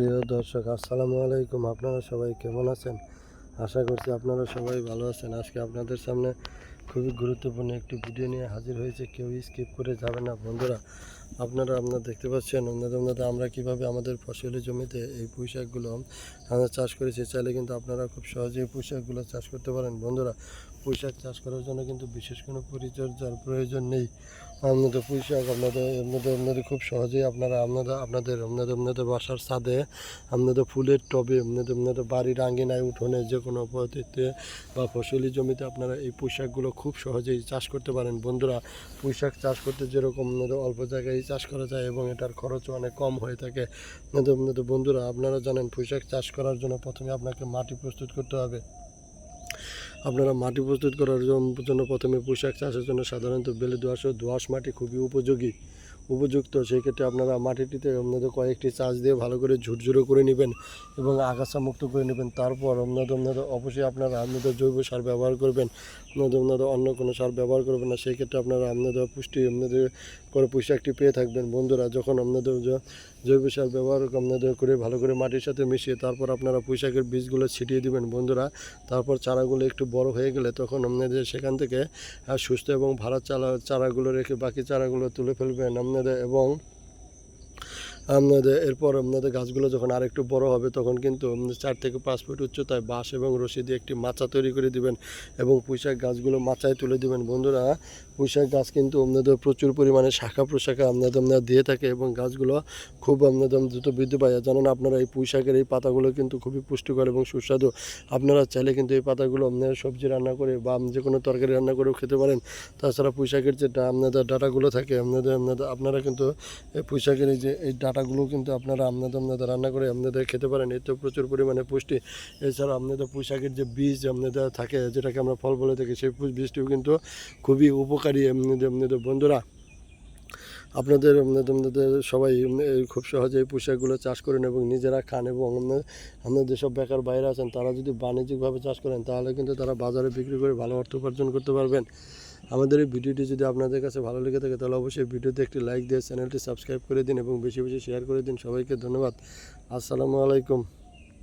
প্রিয় দর্শক, আসসালামু আলাইকুম। আপনারা সবাই কেমন আছেন? আশা করছি আপনারা সবাই ভালো আছেন। আজকে আপনাদের সামনে খুবই গুরুত্বপূর্ণ একটি ভিডিও নিয়ে হাজির হয়েছে। কেউ স্কিপ করে যাবে না বন্ধুরা। আপনারা আপনারা দেখতে পাচ্ছেন, আপনাদের আপনাদের আমরা কীভাবে আমাদের ফসলের জমিতে এই পুঁইশাকগুলো আমরা চাষ করেছি চাইলে কিন্তু আপনারা খুব সহজেই পুঁইশাকগুলো চাষ করতে পারেন। বন্ধুরা পুঁইশাক চাষ করার জন্য কিন্তু বিশেষ কোনো পরিচর্যার প্রয়োজন নেই। আপনাদের পুঁইশাক আপনাদের আপনাদের আপনাদের খুব সহজেই আপনারা আপনারা আপনাদের আপনাদের আপনাদের বাসার ছাদে, আপনাদের ফুলের টবে, আপনাদের আপনাদের বাড়ির আঙ্গিনায় উঠোনে যে কোনো পদ্ধতিতে বা ফসলি জমিতে আপনারা এই পুঁইশাকগুলো খুব সহজেই চাষ করতে পারেন। বন্ধুরা, পুঁই শাক চাষ করতে যেরকম আপনাদের অল্প জায়গায় চাষ করা যায় এবং এটার খরচও অনেক কম হয়ে থাকে। বন্ধুরা, আপনারা জানেন পুঁইশাক চাষ করার জন্য প্রথমে আপনাকে মাটি প্রস্তুত করতে হবে। আপনারা মাটি প্রস্তুত করার জন্য প্রথমে পোশাক চাষের জন্য সাধারণত বেলে দোয়াশ ও দোআঁশ মাটি খুবই উপযোগী। উপযুক্ত সেই ক্ষেত্রে আপনারা মাটিটিতে আপনাদের কয়েকটি চাষ দিয়ে ভালো করে ঝুরঝুরো করে নেবেন এবং আগাছা মুক্ত করে নেবেন। তারপর আপনাদের আপনাদের অবশ্যই আপনারা আপনাদের জৈব সার ব্যবহার করবেন। আপনাদের আপনাদের অন্য কোনো সার ব্যবহার করবেন না সেই ক্ষেত্রে আপনারা আপনাদের পুষ্টি, আপনাদের করে পোশাকটি পেয়ে থাকবেন। বন্ধুরা, যখন আপনাদের জৈব সার ব্যবহার আপনাদের করে ভালো করে মাটির সাথে মিশিয়ে তারপর আপনারা পোশাকের বীজগুলো ছিটিয়ে দিবেন, বন্ধুরা। তারপর চারাগুলো একটু বড় হয়ে গেলে তখন আপনাদের সেখান থেকে সুস্থ এবং ভালো চারা, চারাগুলো রেখে বাকি চারাগুলো তুলে ফেলবেন। আপনাদের এবং আপনাদের এরপর আপনাদের গাছগুলো যখন আর একটু বড় হবে, তখন কিন্তু চার থেকে পাঁচ ফুট উচ্চতায় বাঁশ এবং রশি দিয়ে একটি মাচা তৈরি করে দিবেন এবং পুঁইশাক গাছগুলো মাচায় তুলে দিবেন। বন্ধুরা, পুঁইশাক গাছ কিন্তু আপনাদের প্রচুর পরিমাণে শাখা প্রশাখা আপনাদের আপনারা দিয়ে থাকে এবং গাছগুলো খুব আপনাদের দ্রুত বৃদ্ধি পায়। জানেন আপনারা, এই পুঁইশাকের এই পাতাগুলো কিন্তু খুবই পুষ্টিকর এবং সুস্বাদু। আপনারা চাইলে কিন্তু এই পাতাগুলো আপনারা সবজি রান্না করে বা যে কোনো তরকারি রান্না করেও খেতে পারেন। তাছাড়া পুঁইশাকের যে আপনাদের ডাটাগুলো থাকে, আপনাদের আপনাদের, আপনারা কিন্তু এই পুঁইশাকের এই যে, এই ডাটাগুলো কিন্তু আপনারা আপনাদের আপনাদের রান্না করে আপনাদের খেতে পারেন। এতে প্রচুর পরিমাণে পুষ্টি। এছাড়া আপনাদের পুঁইশাকের যে বীজ আপনাদের থাকে, যেটাকে আমরা ফল বলে থাকি, সেই বীজটিও কিন্তু খুবই উপকারী আপনাদের আপনাদের বন্ধুরা, আপনাদের আপনাদের সবাই খুব সহজে পোশাকগুলো চাষ করেন এবং নিজেরা খান এবং আপনার যেসব বেকার বাইরে আছেন, তারা যদি বাণিজ্যিকভাবে চাষ করেন, তাহলে কিন্তু তারা বাজারে বিক্রি করে ভালো অর্থ উপার্জন করতে পারবেন। আমাদের এই ভিডিওটি যদি আপনাদের কাছে ভালো লেগে থাকে, তাহলে অবশ্যই ভিডিওতে একটি লাইক দিয়ে চ্যানেলটি সাবস্ক্রাইব করে দিন এবং বেশি বেশি শেয়ার করে দিন। সবাইকে ধন্যবাদ। আসসালামু আলাইকুম।